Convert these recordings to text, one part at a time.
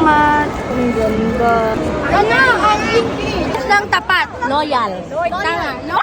much. Ang ganda. Ano? Ang. Lang tapat. Loyal. Tama. No?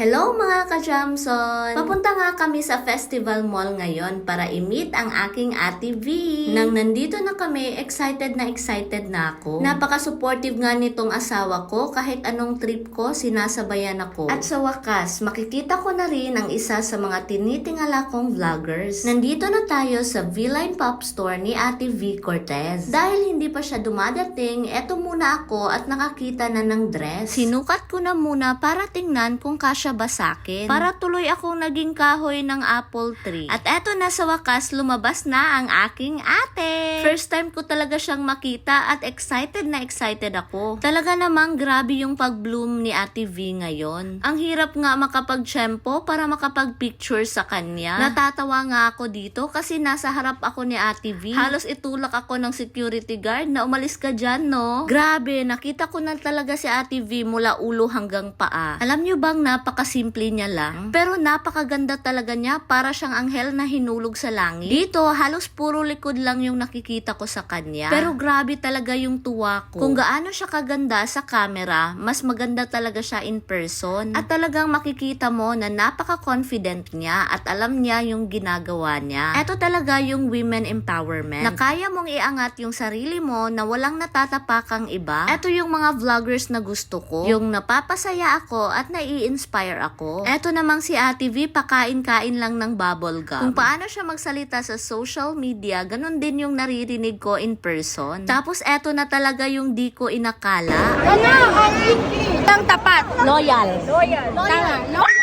Hello mga ka-Jamson! Papunta nga kami sa Festival Mall ngayon para i-meet ang aking ate V. Nang nandito na kami, excited na excited na ako. Napaka-supportive nga nitong asawa ko kahit anong trip ko, sinasabayan ako. At sa wakas, makikita ko na rin ang isa sa mga tinitingala kong vloggers. Nandito na tayo sa V-Line Pop Store ni ate V Cortez. Dahil hindi pa siya dumadating, eto muna ako at nakakita na ng dress. Sinukat ko na muna para tingnan kung kasya ba sa akin. Para tuloy akong naging kahoy ng apple tree. At eto na sa wakas, lumabas na ang aking ate. First time ko talaga siyang makita at excited na excited ako. Talaga namang grabe yung pag-bloom ni Ate V ngayon. Ang hirap nga makapag-tsempo para makapag-picture sa kanya. Natatawa nga ako dito kasi nasa harap ako ni Ate V. Halos itulak ako ng security guard na umalis ka dyan, no? Grabe, nakita ko na talaga si Ate V mula ulo hanggang paa. Alam nyo bang napakasimple niya lang? Pero napakaganda talaga niya para siyang anghel na hinulog sa langit. Dito, halos puro likod lang yung nakikita ko sa kanya. Pero grabe talaga yung tuwa ko. Kung gaano siya kaganda sa camera, mas maganda talaga siya in person. At talagang makikita mo na napaka-confident niya at alam niya yung ginagawa niya. Ito talaga yung women empowerment. Na kaya mong iangat yung sarili mo na walang natatapakang iba. Ito yung mga vloggers na gusto ko. Yung napapasaya ako at nai-inspire ako. Ito namang si Ate V, pakain-kain lang ng bubble gum. Kung paano siya magsalita sa social media, ganun din yung naririnig ko in person. Tapos eto na talaga yung di ko inakala. Ano? Ang tapat. Loyal. Loyal. Tama. No?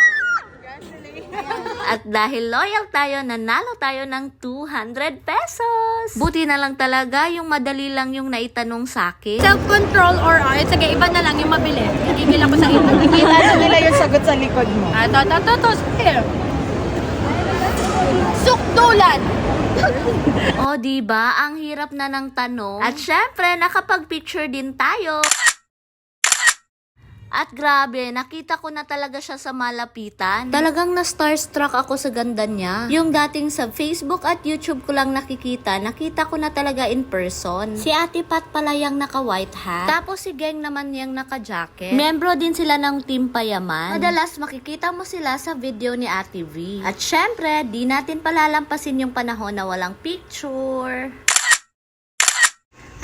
At dahil loyal tayo, nanalo tayo ng 200 pesos. Buti na lang talaga yung madali lang yung naitanong sa akin. Self-control or uh, sige, iba na lang yung mabili. Gigil ako sa iba. Nakita na nila yung sagot sa likod mo. Ah, to, to, to, to. Sige. Sukdulan. O, di ba Ang hirap na ng tanong. At syempre, nakapag-picture din tayo. At grabe, nakita ko na talaga siya sa malapitan. Talagang na-starstruck ako sa ganda niya. Yung dating sa Facebook at YouTube ko lang nakikita, nakita ko na talaga in person. Si Ate Pat pala yung naka-white hat. Tapos si Geng naman yung naka-jacket. Membro din sila ng Team Payaman. Madalas makikita mo sila sa video ni Ate V. At syempre, di natin palalampasin yung panahon na walang picture.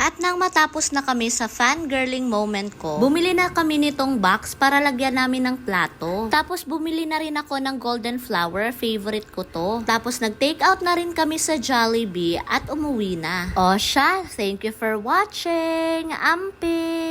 At nang matapos na kami sa fangirling moment ko, bumili na kami nitong box para lagyan namin ng plato. Tapos bumili na rin ako ng golden flower, favorite ko to. Tapos nag-take out na rin kami sa Jollibee at umuwi na. O siya, thank you for watching. Ampi!